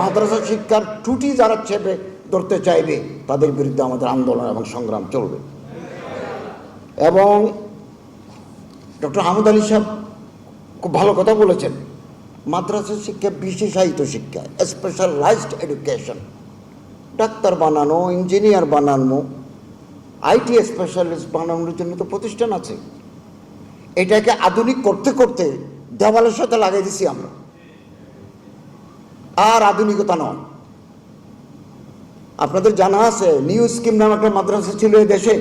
মাদ্রাসা শিক্ষার ত্রুটি যারা চেপে ধরতে চাইবে, তাদের বিরুদ্ধে আমাদের আন্দোলন এবং সংগ্রাম চলবে। এবং ডক্টর আহমদ আলী সাহেব খুব ভালো কথা বলেছেন, মাদ্রাসা শিক্ষা বিশেষায়িত শিক্ষা স্পেশালাইজড এডুকেশন ডাক্তার বানানো ইঞ্জিনিয়ার বানানো আইটি স্পেশালিস্ট বানানোর জন্য তো প্রতিষ্ঠান আছে। এটাকে আধুনিক করতে করতে দেওয়ালের সাথে লাগাই দিছি আমরা। আর আধুনিকতা নয়। আপনাদের জানা আছে, নিউ স্কিম নামে একটা মাদ্রাসা ছিল এই দেশে।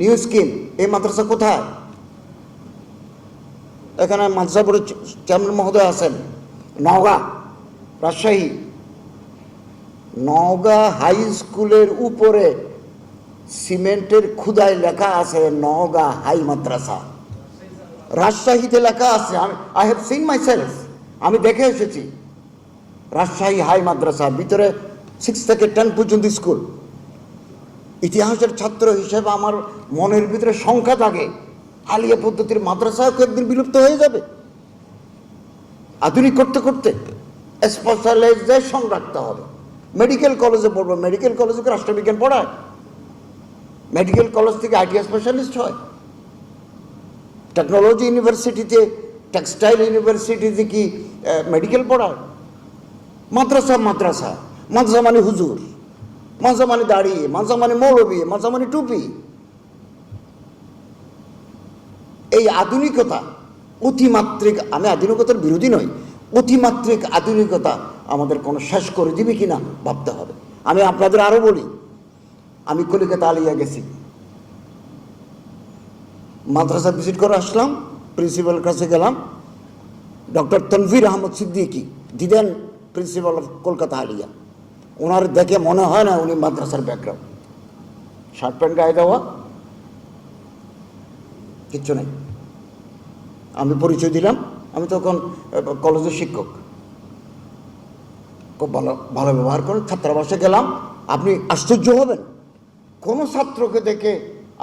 নিউ স্কিম, এই মাদ্রাসা কোথায়? এখানে মাদ্রাসা বোর্ডের চেয়ারম্যান মহোদয় আছেন, নওগাঁ, রাজশাহী। নওগাঁ হাই স্কুলের উপরে সিমেন্টের খুদায় লেখা আছে, নওগাঁ হাই মাদ্রাসা। রাজশাহীতে লেখা আছে, আমি I have seen myself আমি দেখে এসেছি। রাজশাহী হাই মাদ্রাসা, ভিতরে সিক্স থেকে টেন পর্যন্ত স্কুল ইতিহাসের ছাত্র হিসেবে আমার মনের ভিতরে সংখ্যা থাকে, আলিয়া পদ্ধতির মাদ্রাসাও একদিন বিলুপ্ত হয়ে যাবে? আধুনিক করতে করতে স্পেশালাইজেশন রাখতে হবে। মেডিকেল কলেজে পড়ব মেডিকেল কলেজে রাষ্ট্রবিজ্ঞান পড়ায়? মেডিকেল কলেজ থেকে আইটি স্পেশালিস্ট হয়। টেকনোলজি ইউনিভার্সিটিতে টেক্সটাইল ইউনিভার্সিটিতে কি মেডিকেল পড়ায়? মাদ্রাসা মাদ্রাসা। মাদ্রাসা মানে হুজুর, মাদ্রাসা মানে দাড়ি, মাদ্রাসা মানে মৌলবী, মাদ্রাসা মানে টুপি। এই আধুনিকতা, অতিমাত্রিক, আমি আধুনিকতার বিরোধী নই, অতিমাত্রিক আধুনিকতা আমাদের কোনো শেষ করে দিবে কিনা ভাবতে হবে। আমি আপনাদের আরও বলি, আমি কলিকাতা আলিয়া গেছি। মাদ্রাসা ভিজিট করে আসলাম প্রিন্সিপালের কাছে গেলাম ডক্টর তনভির আহমদ সিদ্দিকি। দিদেন প্রিন্সিপাল অফ কলকাতা আলিয়া ওনার দেখে মনে হয় না উনি মাদ্রাসার ব্যাকগ্রাউন্ড শার্ট প্যান্ট গায়ে দেওয়া? কিচ্ছু নেই। আমি পরিচয় দিলাম। আমি তখন কলেজের শিক্ষক। খুব ভালো ভালো ব্যবহার করেন ছাত্রাবাসে গেলাম। আপনি আশ্চর্য হবেন। কোনো ছাত্রকে দেখে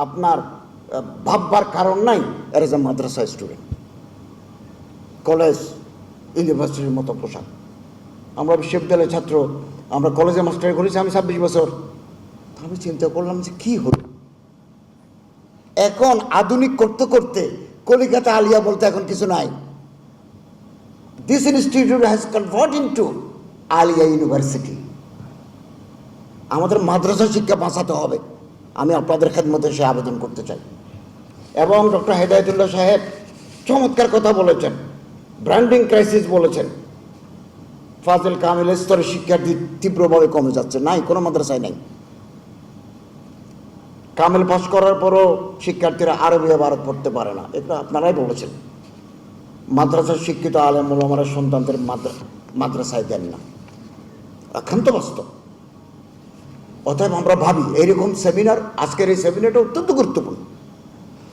আপনার ভাববার কারণ নাই। এর এ মাদ্রাসা স্টুডেন্ট কলেজ ইউনিভার্সিটির মতো পোশাক। আমরা বিশ্ববিদ্যালয়ের ছাত্র, আমরা কলেজে মাস্টারি করেছি, আমি ছাব্বিশ বছর। আমি চিন্তা করলাম যে কি হলো? এখন আধুনিক করতে করতে কলিকাতা আলিয়া বলতে এখন কিছু নাই। This institute has convert into Alia university আমাদের মাদ্রাসা শিক্ষা বাঁচাতে হবে। আমি আপনাদের খেদমতে সে আবেদন করতে চাই। এবং ডক্টর হেদায়তুল্লাহ সাহেব চমৎকার কথা বলেছেন। ব্র্যান্ডিং ক্রাইসিস বলেছেন। ফাজিল কামিল স্তরের শিক্ষার্থী তীব্রভাবে কমে যাচ্ছে। নাই, কোনো মাদ্রাসায় নাই। কামেল পাস করার পরও শিক্ষার্থীরা আরবি ভারত পড়তে পারে না। এটা আপনারাই বলেছেন। মাদ্রাসার শিক্ষিত আলেমুল আমার সন্তানদের মাদ্রা- মাদ্রাসায় দেন না। একান্ত বাস্তব। অতএব আমরা ভাবি, এইরকম সেমিনার, আজকের এই সেমিনারটা অত্যন্ত গুরুত্বপূর্ণ।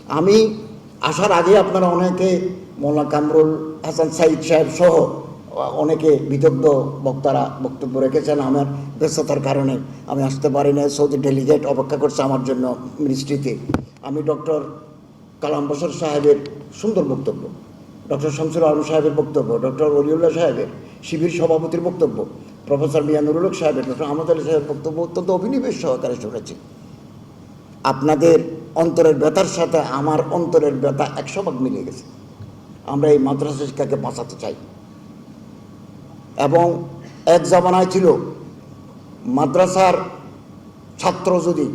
আমি আসার আগে আপনারা অনেকে মোল্লা কামরুল হাসান সাইদ সাহেব সহ অনেকে বিদগ্ধ বক্তারা বক্তব্য রেখেছেন, আমার ব্যস্ততার কারণে আমি আসতে পারি না সৌদি ডেলিগেট অপেক্ষা করছে আমার জন্য মিনিস্ট্রিতে। আমি ডক্টর কালাম বসর সাহেবের সুন্দর বক্তব্য, ডক্টর শামসুল আলম সাহেবের বক্তব্য, ডক্টর অলিউল্লাহ সাহেবের শিবির সভাপতির বক্তব্য, প্রফেসর মিয়া নুরুল হক সাহেবের, ডক্টর আহমদ আলী সাহেবের বক্তব্য অত্যন্ত অভিনিবেশ সহকারে শুনেছি। আপনাদের অন্তরের ব্যথার সাথে আমার অন্তরের ব্যথা একশো ভাগ মিলে গেছে। আমরা এই মাদ্রাসা শিক্ষাকে বাঁচাতে চাই। এবং এক জামানায় ছিল মাদ্রাসার ছাত্র যদি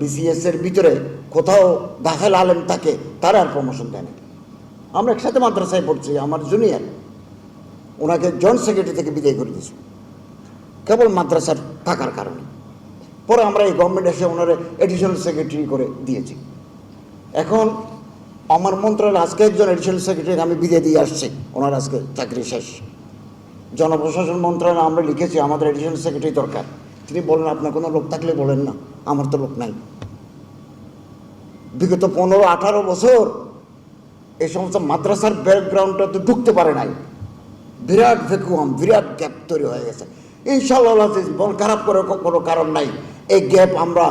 বিসিএস এর ভিতরে কোথাও দাখেল আলেম থাকে, তারা আর প্রমোশন দেয় না। আমরা একসাথে মাদ্রাসায় পড়ছি, আমার জুনিয়র ওনাকে জয়েন্ট সেক্রেটারি থেকে বিদায় করে দিয়েছি। কেবল মাদ্রাসার থাকার কারণে। পরে আমরা এই গভর্নমেন্ট এসে ওনারে এডিশনাল সেক্রেটারি করে দিয়েছি। এখন আমার মন্ত্রণালয় আজকে একজন এডিশনাল সেক্রেটারি আমি বিদায় দিয়ে আসছি, ওনার আজকে চাকরি শেষ। জনপ্রশাসন মন্ত্রণালয় আমরা লিখেছি, আমাদের এডিশনাল সেক্রেটারি দরকার। তিনি বলেন, আপনার কোনো লোক থাকলে বলেন না, আমার তো লোক নাই। বিগত পনেরো, আঠারো বছর এই সমস্ত মাদ্রাসার ব্যাকগ্রাউন্ডটা তো ঢুকতে পারে নাই। বিরাট ভ্যাকুয়াম বিরাট গ্যাপ তৈরি হয়ে গেছে। ইনশাল্লাহ আজিজ, মন খারাপ করে কোনো কারণ নাই। এই গ্যাপ আমরা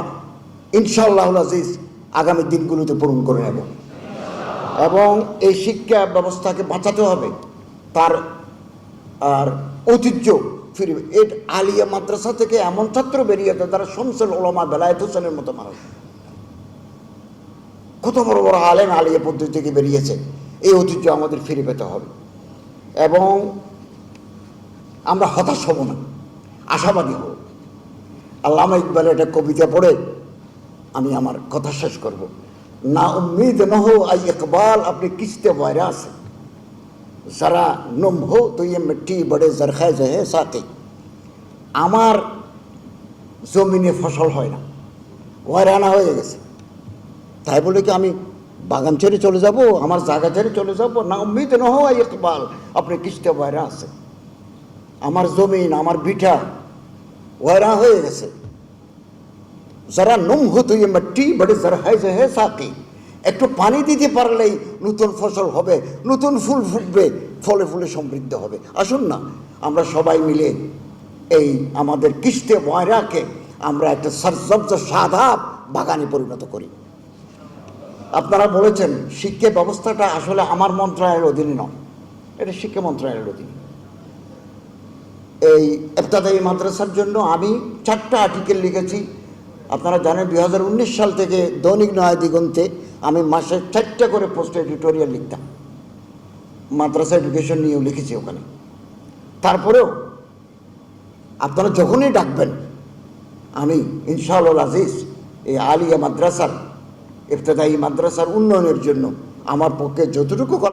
ইনশাল্লাহ আজিজ আগামী দিনগুলোতে পূরণ করে নেব। এবং এই শিক্ষা ব্যবস্থাকে বাঁচাতে হবে। তার আর ঐতিহ্য ফিরবে। এই আলিয়া মাদ্রাসা থেকে এমন ছাত্র বেরিয়েছে তারা শমসুল ওলামা বেলায়েত হোসেনের মতো মানুষ। কত বড় বড় আলেম আলিয়া পদ্ধতি থেকে বেরিয়েছে এই ঐতিহ্য আমাদের ফিরে পেতে হবে। এবং আমরা হতাশ হব না। আশাবাদী হব। আল্লামা ইকবাল একটা কবিতা পড়ে, আমি আমার কথা শেষ করব। না উম্মিদ নহ আই ইকবাল আপনি কিস্তে বয়রে আছে যারা নম হো তো ইয়ে মিট্টি, বড়ে জরখায় জহে সাথে আমার জমিনে ফসল হয় না। ওয়ারানা হয়ে গেছে। তাই বলে কি আমি বাগান ছেড়ে চলে যাব, আমার জায়গা ছেড়ে চলে যাব? না উম্মিদ ন হয় ইকবাল, আপনি কিস্তে বাইরে আছে আমার জমিন, আমার বিঠা ওয়রা হয়ে গেছে। যারা নুম হতো ইয়ে মাটি বড়ে যে হে সাকি। একটু পানি দিতে পারলেই নতুন ফসল হবে, নতুন ফুল ফুটবে, ফলে ফুলে সমৃদ্ধ হবে। আসুন না, আমরা সবাই মিলে এই আমাদের কিস্তে ময়রাকে আমরা একটা সরসব্জ সাদাব বাগানে পরিণত করি। আপনারা বলেছেন, শিক্ষা ব্যবস্থাটা আসলে আমার মন্ত্রণালয়ের অধীনে নয়। এটা শিক্ষা মন্ত্রণালয়ের অধীনে। এই এফতাদায়ী মাদ্রাসার জন্য আমি চারটা আর্টিকেল লিখেছি। আপনারা জানেন দু হাজার উনিশ সাল থেকে দৈনিক নয় দিগন্তে আমি মাসে চারটা করে পোস্ট এডিটোরিয়াল লিখতাম। মাদ্রাসা এডুকেশন নিয়েও লিখেছি ওখানে। তারপরেও আপনারা যখনই ডাকবেন, আমি ইনশাল আজিজ, এই আলিয়া মাদ্রাসার, ইফতেদায়ী মাদ্রাসার উন্নয়নের জন্য আমার পক্ষে যতটুকু